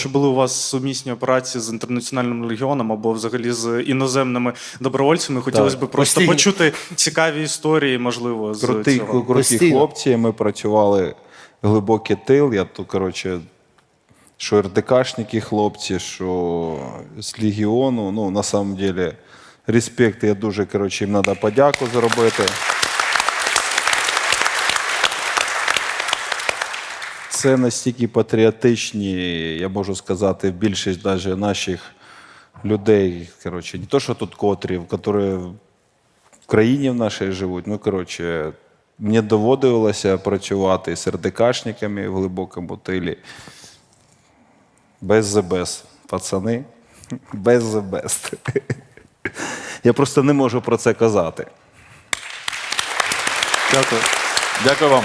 чи були у вас сумісні операції з інтернаціональним легіоном або взагалі з іноземними добровольцями. Хотілося б просто Постійно. почути цікаві історії, можливо, з Круті, цього. круті Постійно. хлопці. Ми працювали глибокий тил. Я тут, коротше, що РДКшники хлопці, що з Легіону. Ну, на самом деле, респект. Я дуже, коротше, їм треба подяку зробити. Це настільки патріотичні, я можу сказати, більшість даже наших людей, коротше, не то, що тут котрі, які в країні в нашій живуть. Ну, коротше, мені доводилося працювати з РДКшниками в глибокому тилі. Без the пацани. Без the. Я просто не можу про це казати. Дякую. Дякую вам.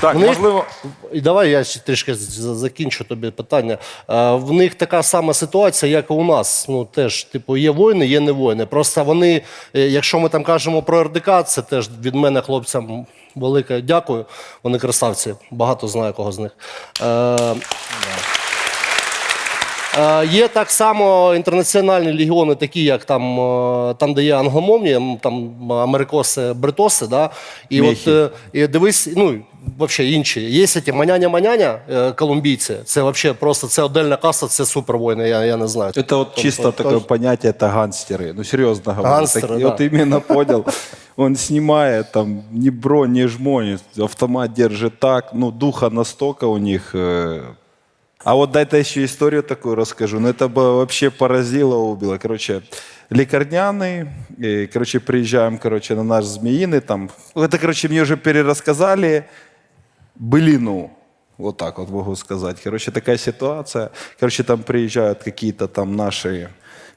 Так, В них- можливо. І давай я ще трішки закінчу тобі питання. Е, В них така сама ситуація, як і у нас. Ну теж, типу, є воїни, є не воїни. Просто вони, е, якщо ми там кажемо про РДК, це теж від мене хлопцям велике дякую. Вони красавці. Багато знаю кого з них. Е, Е, Є так само інтернаціональні легіони, такі як там, там де є англомовні, там америкоси, бритоси, да? і от і дивись, ну взагалі інші. Є ці маняня-маняня, е, колумбійці, це взагалі просто це отдельна каста, це супервоїни, я, я не знаю. Это вот чисто то- такое понятие, это гангстеры. Ну, серьезно говорю. Гангстеры, Так- да. Вот именно понял. Он снимает там ни бронь, ни жмонь, автомат держит так. Ну, духа настолько у них. э. А вот дайте еще историю такую расскажу. Ну, это бы вообще поразило, убило. Короче, лекарняный, и, короче, приезжаем, короче, на наш Змеиный, там, ну, это, короче, мне уже перерассказали, былину. Вот так вот могу сказать. Короче, такая ситуация. Короче, там приезжают какие-то там наши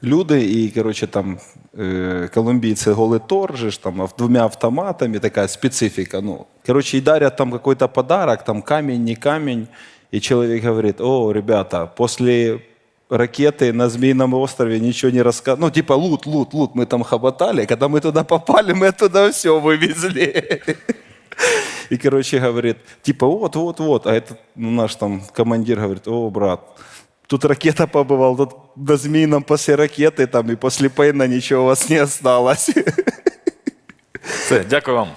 люди, и, короче, там э, колумбийцы голый торжиш, там ав- двумя автоматами, такая специфика. Ну, короче, и дарят там какой-то подарок, там камень, не камень. И человек говорит, о, ребята, после ракеты на Змеином острове ничего не рассказывали. Ну, типа, лут, лут, лут, мы там хоботали. Когда мы туда попали, мы оттуда все вывезли. И, короче, говорит, типа, вот, вот, вот. А этот ну, наш там командир говорит, о, брат, тут ракета побывала, тут на Змеином после ракеты там и после Пейна ничего у вас не осталось. Все, дякую вам.